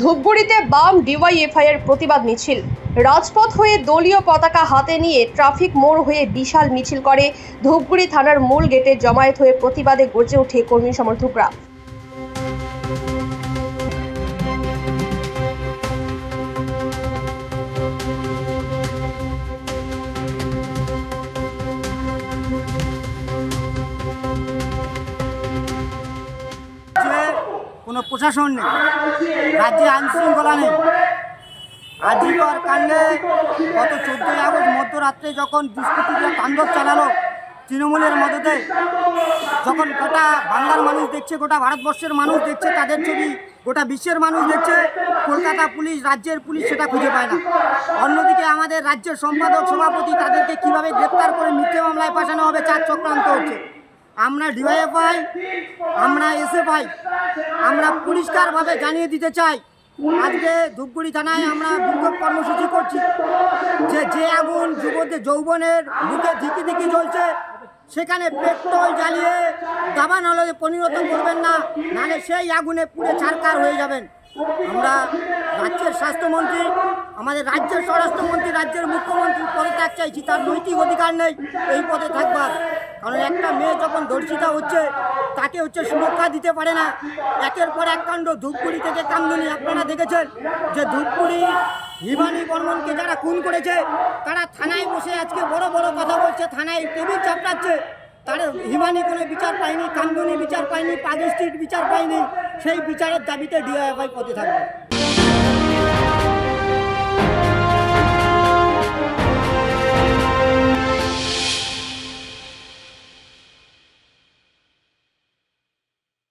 ধূপগুড়িতে বাম ডিওয়াইএফআই এর প্রতিবাদ মিছিল। রাজপথ হয়ে দলীয় পতাকা হাতে নিয়ে ট্রাফিক মোড় হয়ে বিশাল মিছিল করে ধূপগুড়ি থানার মূল গেটে জমায়েত হয়ে প্রতিবাদে গর্জে ওঠে কর্মী সমর্থকরা। কোনো প্রশাসন নেই, রাজ্যে আইন শৃঙ্খলা নেই। আজিকর কাণ্ডে গত চোদ্দোই আগস্ট মধ্যরাত্রে যখন দুষ্কৃতীরা তাণ্ডব চালালো তৃণমূলের মদতে, যখন গোটা বাংলার মানুষ দেখছে, গোটা ভারতবর্ষের মানুষ দেখছে, তাদের ছবি, গোটা বিশ্বের মানুষ দেখছে, কলকাতা পুলিশ, রাজ্যের পুলিশ সেটা খুঁজে পায় না। অন্যদিকে আমাদের রাজ্যের সম্পাদক সভাপতি তাদেরকে কীভাবে গ্রেপ্তার করে মিথ্যে মামলায় পাঠানো হবে, চার চক্রান্ত হচ্ছে। আমরা ডিওয়াইএফআই আমরা এসএফআই আমরা পরিষ্কারভাবে জানিয়ে দিতে চাই, আজকে ধূপগুড়ি থানায় আমরা বিক্ষোভ কর্মসূচি করছি। যে যে আগুন যুবদের যৌবনের বুকে ধিকি ধিকি জ্বলছে, সেখানে পেট্রোল জ্বালিয়ে দাবান হলে পরিণত করবেন না নাহলে সেই আগুনে পুড়ে ছারকার হয়ে যাবেন। আমরা রাজ্যের স্বাস্থ্যমন্ত্রী, আমাদের রাজ্যের স্বরাষ্ট্রমন্ত্রী, রাজ্যের মুখ্যমন্ত্রী পদত্যাগ চাইছি, তার নৈতিক অধিকার নেই, এই পদে থাকবার। কারণ একটা মেয়ে যখন ধর্ষিতা হচ্ছে, তাকে হচ্ছে সুরক্ষা দিতে পারে না। একের পর এক কাণ্ড ধূপগুড়ি থেকে কামদুনি আপনারা দেখেছেন যে ধূপগুড়ি হিমানি বর্মনকে যারা খুন করেছে, তারা থানায় বসে আজকে বড় বড় কথা বলছে, থানায় টেবিল চাপড়াচ্ছে। তারা হিমানি কোনো বিচার পায়নি কামদুনি বিচার পায়নি পাগি স্ট্রিট বিচার পায়নি, সেই বিচারের দাবিতে ডিআইএফআই পদে থাকবে।